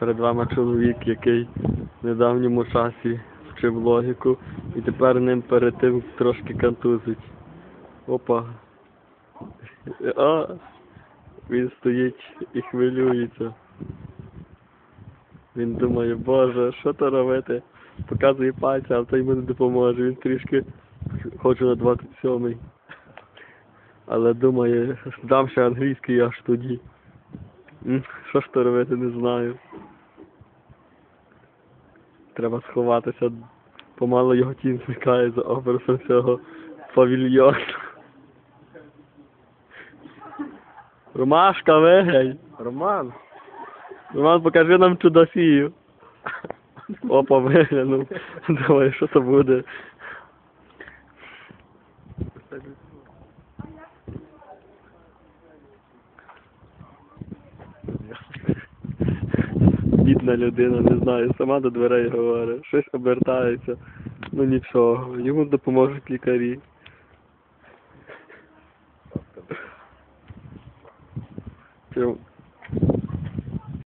Перед вами чоловік, який в недавньому часі вчив логіку і тепер ним перед тим трошки контузить. Опа. А, він стоїть і хвилюється. Він думає, боже, що то робити? Показує пальця, а то йому не допоможе. Він трішки хоче на 27-й. Але думає, дам ще англійський аж тоді. Що ж то робити, не знаю. Треба сховатися. Помало його тінь зникає за образом цього павільйону. Ромашка, вигай! Роман. Роман, покажи нам чудосію. Опа, виглянув. Думаю, що це буде. Бідна людина, не знаю, сама до дверей говорить, щось обертається. Ну нічого, йому допоможуть лікарі. Чому?